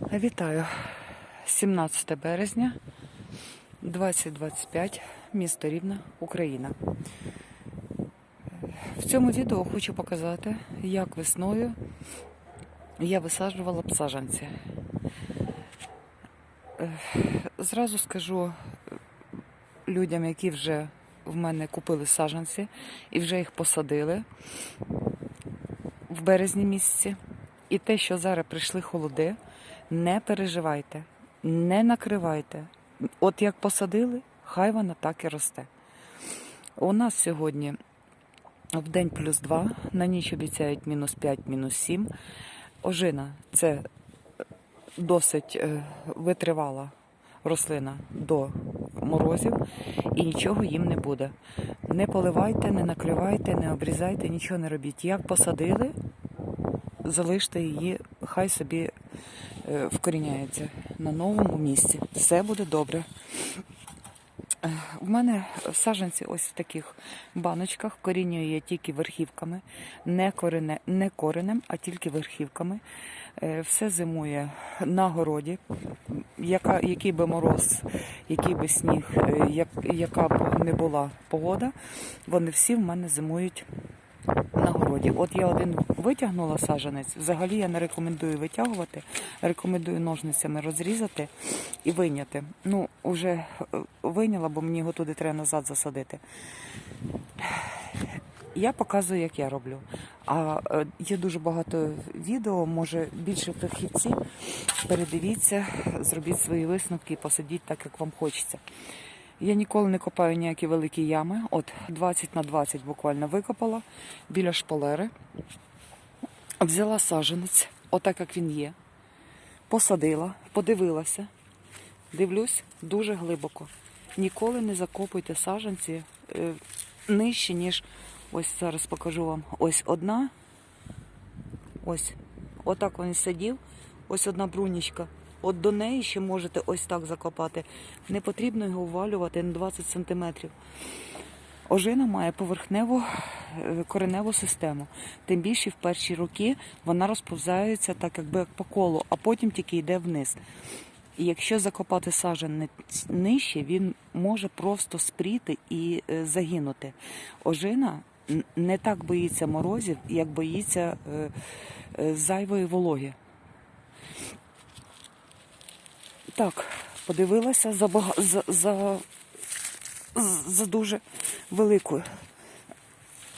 Вітаю. 17 березня 2025, місто Рівне, Україна. В цьому відео хочу показати, як весною я висаджувала б саджанці. Зразу скажу людям, які вже в мене купили саджанці і вже їх посадили в березні місяці. І те, що зараз прийшли холоди, не переживайте, не накривайте. От як посадили, хай вона так і росте. У нас сьогодні в день плюс 2, на ніч обіцяють мінус 5, мінус 7. Ожина це досить е, витривала рослина до морозів і нічого їм не буде. Не поливайте, не накривайте, не обрізайте, нічого не робіть. Як посадили, залиште її, хай собі е, вкоріняється на новому місці. Все буде добре. Е, В мене саджанці ось в таких баночках. Корінюю я тільки верхівками, не, корене, не коренем, а тільки верхівками. Е, Все зимує на городі. Яка, який би мороз, який би сніг, е, як, яка б не була погода, вони всі в мене зимують на городі. От я один витягнула саджанець. Взагалі я не рекомендую витягувати, рекомендую ножницями розрізати і вийняти. Ну, вже е, вийняла, бо мені його туди треба назад засадити. Я показую, як я роблю. А е, є дуже багато відео, може більше фахівців. Передивіться, зробіть свої висновки і посадіть так, як вам хочеться. Я ніколи не копаю ніякі великі ями. От 20 на 20 буквально викопала біля шпалери. Взяла саджанець, отак як він є. Посадила, подивилася. Дивлюсь дуже глибоко. Ніколи не закопуйте саджанці е, нижче, ніж ось зараз покажу вам. Ось одна. Ось. Отак він сидів. Ось одна брунічка. От до неї ще можете ось так закопати. Не потрібно його ввалювати на 20 сантиметрів. Ожина має поверхневу е, кореневу систему. Тим більше в перші роки вона розповзається так, якби як по колу, а потім тільки йде вниз. І якщо закопати саджанець нижче, він може просто спріти і е, загинути. Ожина не так боїться морозів, як боїться е, зайвої вологи. Так, подивилася за, бага... за, за, за дуже великою.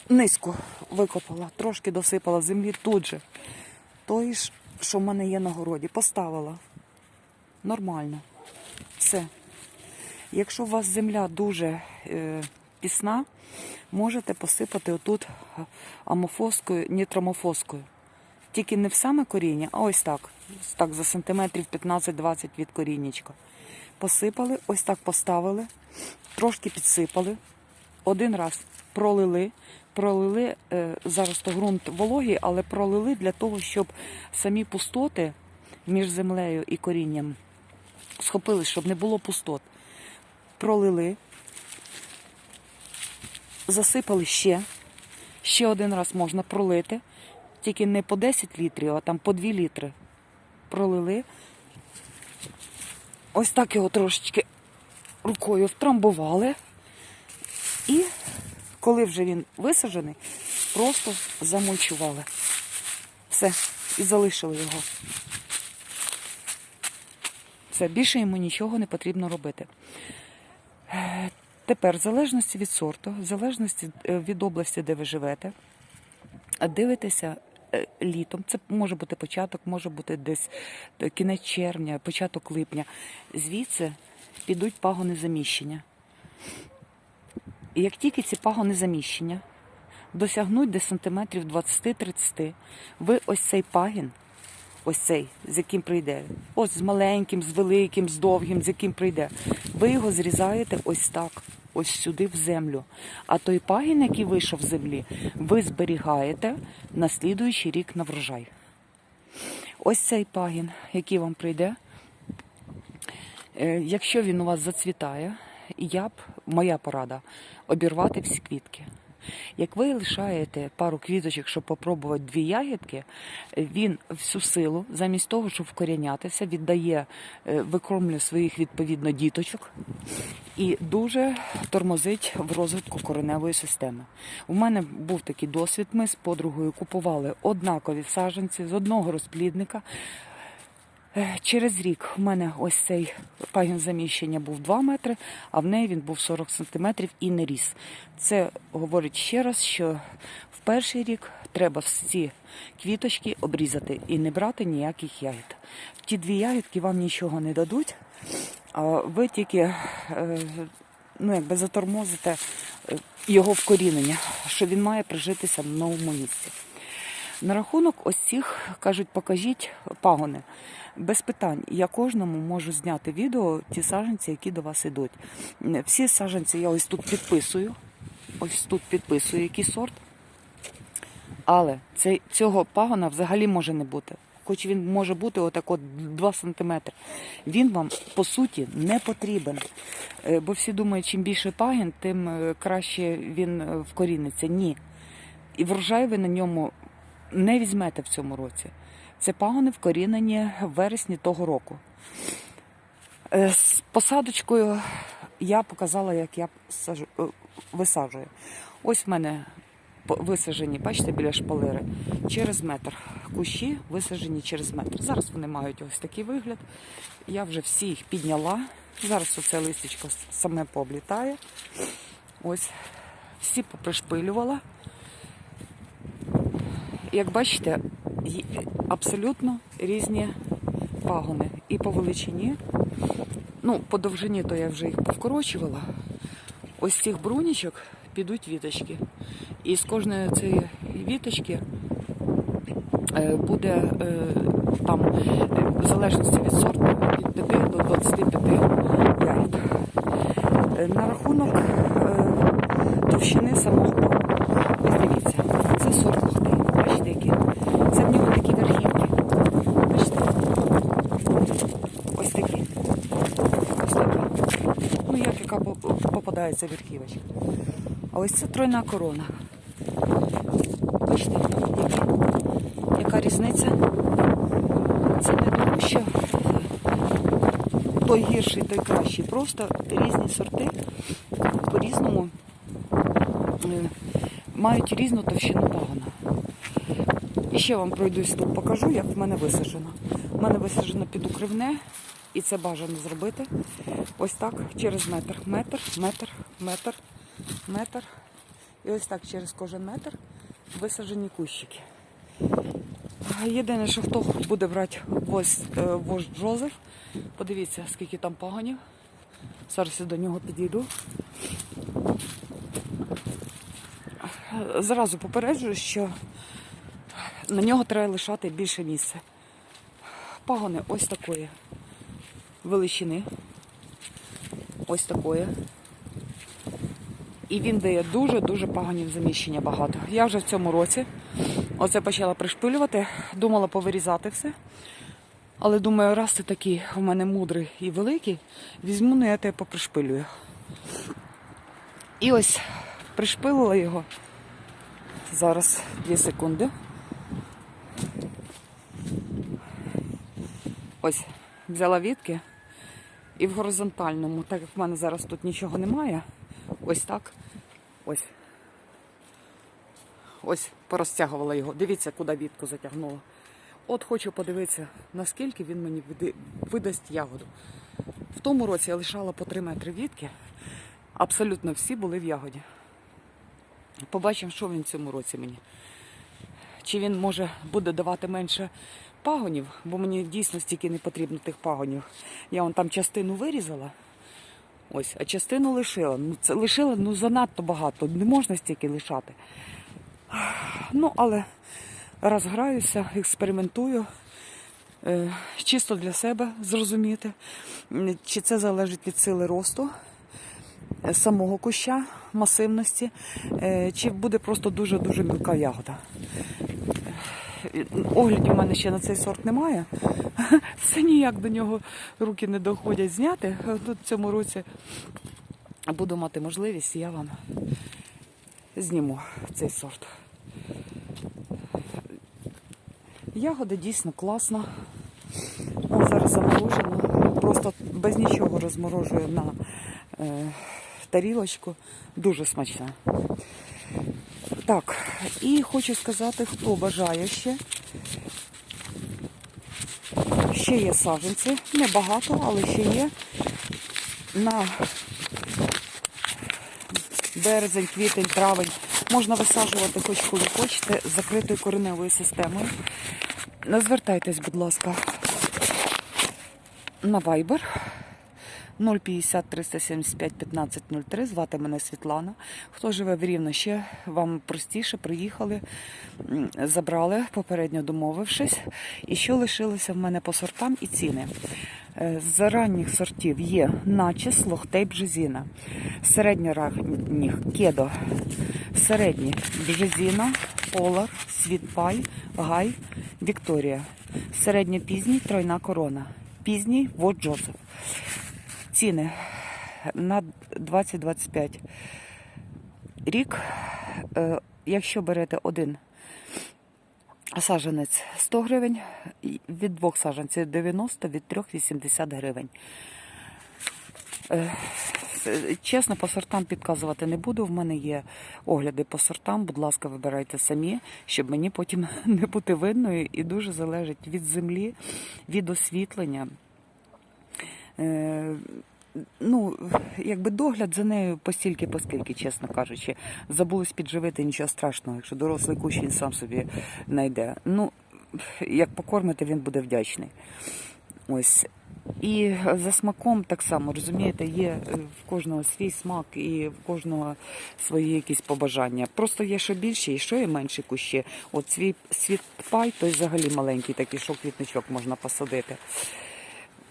Низько викопала, трошки досипала землі тут же. Той ж, що в мене є на городі, поставила. Нормально. Все. Якщо у вас земля дуже е, пісна, можете посипати отут амофоскою, нітромофоскою. Тільки не в саме коріння, а ось так. Так, за сантиметрів 15-20 від коріннячка. Посипали, ось так поставили, трошки підсипали, один раз пролили. Пролили, е, зараз то ґрунт вологий, але пролили для того, щоб самі пустоти між землею і корінням схопили, щоб не було пустот. Пролили, засипали ще. Ще один раз можна пролити, тільки не по 10 літрів, а там по 2 літри. Пролили. Ось так його трошечки рукою втрамбували. І коли вже він висаджений, просто замульчували. Все, і залишили його. Все, більше йому нічого не потрібно робити. Е, Тепер, в залежності від сорту, в залежності е, від області, де ви живете, дивитеся літом. Це може бути початок, може бути десь е, кінець червня, початок липня. Звідси підуть пагони заміщення. І як тільки ці пагони заміщення досягнуть десь сантиметрів 20-30, ви ось цей пагін, ось цей, з яким прийде, ось з маленьким, з великим, з довгим, з яким прийде, ви його зрізаєте ось так, ось сюди в землю. А той пагін, який вийшов з землі, ви зберігаєте на слідуючий рік на врожай. Ось цей пагін, який вам прийде, Е, Якщо він у вас зацвітає, я б, моя порада, обірвати всі квітки. Як ви лишаєте пару квіточок, щоб попробувати дві ягідки, він всю силу, замість того, щоб вкорінятися, віддає, е, викормлює своїх відповідно діточок і дуже тормозить в розвитку кореневої системи. У мене був такий досвід. Ми з подругою купували однакові саджанці з одного розплідника. Е, Через рік в мене ось цей пагін заміщення був 2 метри, а в неї він був 40 сантиметрів і не ріс. Це говорить ще раз, що в перший рік треба всі квіточки обрізати і не брати ніяких ягід. Ті дві ягідки вам нічого не дадуть, а ви тільки е, ну, якби затормозите е, його вкорінення, що він має прижитися в новому місці. На рахунок ось цих кажуть, покажіть пагони. Без питань. Я кожному можу зняти відео, ті саджанці, які до вас ідуть. Всі саджанці я ось тут підписую. Ось тут підписую, який сорт. Але цього пагона взагалі може не бути. Хоч він може бути отак от 2 см. Він вам по суті не потрібен. Е, Бо всі думають, чим більше пагін, тим е, краще він е, вкоріниться. Ні. І врожай ви на ньому не візьмете в цьому році. Це пагони вкорінені в вересні того року. Е, З посадочкою я показала, як я сажу, е, висаджую. Ось в мене висаджені, бачите, біля шпалери, через метр. Кущі висаджені через метр. Зараз вони мають ось такий вигляд. Я вже всі їх підняла. Зараз оце листячко саме пооблітає. Ось всі попришпилювала. Як бачите, абсолютно різні пагони. І по величині, ну, по довжині, то я вже їх повкорочувала. Ось цих брунічок підуть віточки. І з кожної цієї віточки е, буде е, там, е, в залежності від сорту, від 5 до 25 ягід. На рахунок товщини самого пагону. Ось дивіться, це сорт лохти. Бачите, які? Це в нього такі верхівки. Бачите? Ось такі. Ось такі. Ну, як яка по- попадається верхівочка. А ось це тройна корона. Бачите, яка різниця? Це не тому, що той гірший, той кращий. Просто різні сорти по-різному е, мають різну товщину пагона. І ще вам пройдусь тут, покажу, як в мене висаджено. У мене висаджено під укривне, і це бажано зробити. Ось так через метр. Метр, метр, метр, метр. І ось так через кожен метр висаджені кущики. Єдине, що хто буде брати вождь, е, Джозеф, подивіться, скільки там пагонів. Зараз я до нього підійду. Зразу попереджую, що на нього треба лишати більше місця. Пагони ось такої величини. Ось такої. І він дає дуже-дуже пагонів заміщення багато. Я вже в цьому році оце почала пришпилювати, думала повирізати все. Але думаю, раз ти такий у мене мудрий і великий, візьму, ну я тебе попришпилюю. І ось пришпилила його. Зараз 2 секунди. Ось, взяла вітки і в горизонтальному, так як в мене зараз тут нічого немає, ось так. Ось. Ось порозтягувала його. Дивіться, куди вітку затягнула. От хочу подивитися, наскільки він мені видасть ягоду. В тому році я лишала по 3 метри вітки. Абсолютно всі були в ягоді. Побачимо, що він в цьому році мені. Чи він може буде давати менше пагонів, бо мені дійсно стільки не потрібно тих пагонів. Я вон там частину вирізала. Ось, а частину лишила. Ну, це лишила ну, занадто багато. Не можна стільки лишати. Ну, але раз граюся, експериментую. Е, чисто для себе зрозуміти, чи це залежить від сили росту е, самого куща, масивності, е, чи буде просто дуже-дуже мілка ягода. Оглядів в мене ще на цей сорт немає. Все ніяк до нього руки не доходять зняти. Тут в цьому році буду мати можливість, я вам зніму цей сорт. Ягода дійсно класна. О, зараз заморожено. Просто без нічого розморожую на е, тарілочку. Дуже смачна. Так, і хочу сказати, хто бажає ще. Ще є саджанці. Небагато, але ще є. На березень, квітень, травень. Можна висаджувати хоч коли хочете, з закритою кореневою системою. Не звертайтесь, будь ласка, на Viber 050 375 1503. Звати мене Світлана. Хто живе в Рівно, ще вам простіше приїхали, забрали, попередньо домовившись. І що лишилося в мене по сортам і ціни. Е, З ранніх сортів є начіс, лохтей, бжезіна. Середньоранніх кедо, середні бжезіна, полар, світпай, гай, Вікторія. Середньопізній тройна корона. Пізній вот Джозеф. Ціни на 20-25 рік. Е, Якщо берете один саджанець 100 гривень, від двох саджанців 90, від трьох 80 гривень. Е, Чесно, по сортам підказувати не буду. В мене є огляди по сортам. Будь ласка, вибирайте самі, щоб мені потім не бути видною. І дуже залежить від землі, від освітлення. Е, Ну, якби догляд за нею постільки, поскільки, чесно кажучи, забулись підживити, нічого страшного. Якщо дорослий кущ він сам собі знайде. Ну, як покормити, він буде вдячний. Ось. І за смаком так само, розумієте, є е, в кожного свій смак і в кожного свої якісь побажання. Просто є що більші і що є менші кущі. От свій світ пай, той взагалі маленький, такий, що квітничок можна посадити.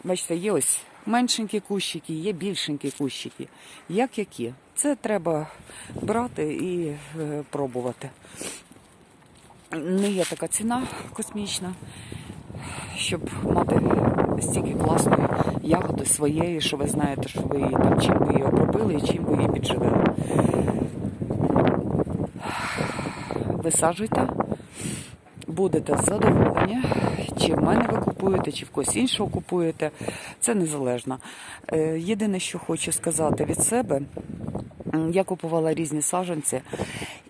Бачите, є ось меншенькі кущики, є більшенькі кущики. Як які? Це треба брати і е, пробувати. Не є така ціна космічна, щоб мати стільки класної ягоди своєї, що ви знаєте, що ви її там чим ви її обробили і чим ви її підживили. Висаджуйте, будете задоволені, чи в мене ви купуєте, чи в когось іншого купуєте. Це незалежно. Е, Єдине, що хочу сказати від себе, я купувала різні саджанці.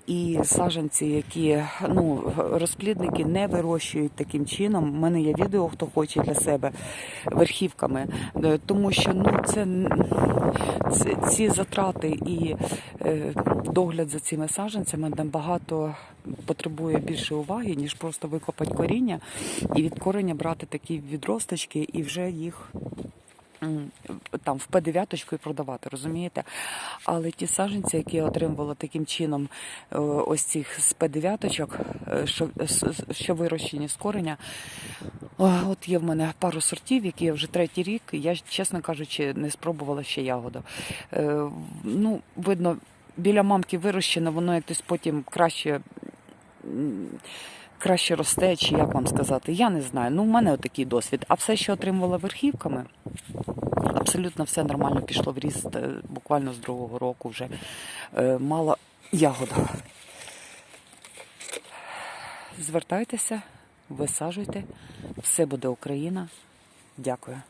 І саджанці, які ну розплідники не вирощують таким чином. У мене є відео, хто хоче для себе верхівками, Е, тому що ну це, це ці затрати і е, догляд за цими саджанцями набагато потребує більше уваги, ніж просто викопати коріння і від корення брати такі відросточки і вже їх. Там в П9 і продавати, розумієте? Але ті саджанці, які я отримувала таким чином, е, ось цих з П9, е, що, що вирощені з кореня, от є в мене пару сортів, які я вже третій рік, я, чесно кажучи, не спробувала ще ягоду. Е, Ну, видно, біля мамки вирощено, воно якось потім краще. Краще росте, чи як вам сказати, я не знаю. Ну, в мене отакий досвід. А все, що отримувала верхівками, абсолютно все нормально пішло в ріст. е, Буквально з другого року вже е, мала ягода. Звертайтеся, висаджуйте, все буде Україна. Дякую.